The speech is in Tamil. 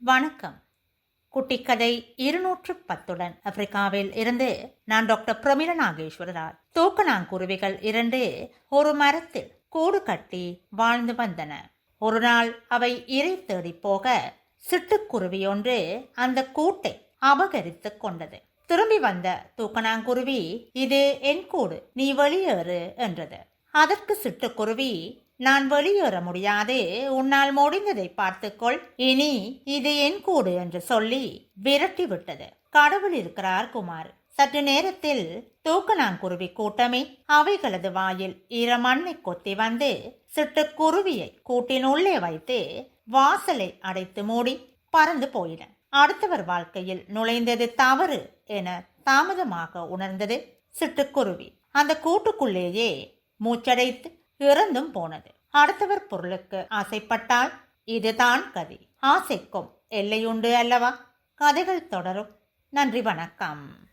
வணக்கம். குட்டிக்கதை இருநூற்று பத்துடன் ஆப்பிரிக்காவில் இருந்து நான் டாக்டர் பிரமிள நாகேஸ்வரரார் தூக்கணாங்குருவிகள் இரண்டு ஒரு மரத்தில் கூடு கட்டி வாழ்ந்து வந்தன. ஒரு நாள் அவை இறை தேடி போக சிட்டுக்குருவி ஒன்று அந்த கூட்டை அபகரித்துக் கொண்டது. திரும்பி வந்த தூக்கணாங்குருவி இது என் கூடு நீ வெளியேறு என்றது. அதற்கு சிட்டுக்குருவி நான் வெளியேற முடியாது உன்னால் முடிந்ததை பார்த்துக்கொள். இனி இது என் கூடு என்று சொல்லி விரட்டி விட்டது கடவுள் இருக்கிறார் குமார். சற்று நேரத்தில் தூக்கணாங்குருவி கூட்டமே. அவைகளது வாயில் ஈரமண்ணை கொத்தி வந்து சிட்டுக்குருவியை கூட்டின் உள்ளே வைத்து வாசலை அடைத்து மூடி பறந்து போயின. அடுத்தவர் வாழ்க்கையில் நுழைந்தது தவறு என தாமதமாக உணர்ந்தது சிட்டுக்குருவி அந்த கூட்டுக்குள்ளேயே மூச்சடைத்து இறந்தும் போனது. அடுத்தவர் பொருளுக்கு ஆசைப்பட்டால் இதுதான் கதி. ஆசைக்கும் எல்லையுண்டு அல்லவா? கதைகள் தொடரும். நன்றி வணக்கம்.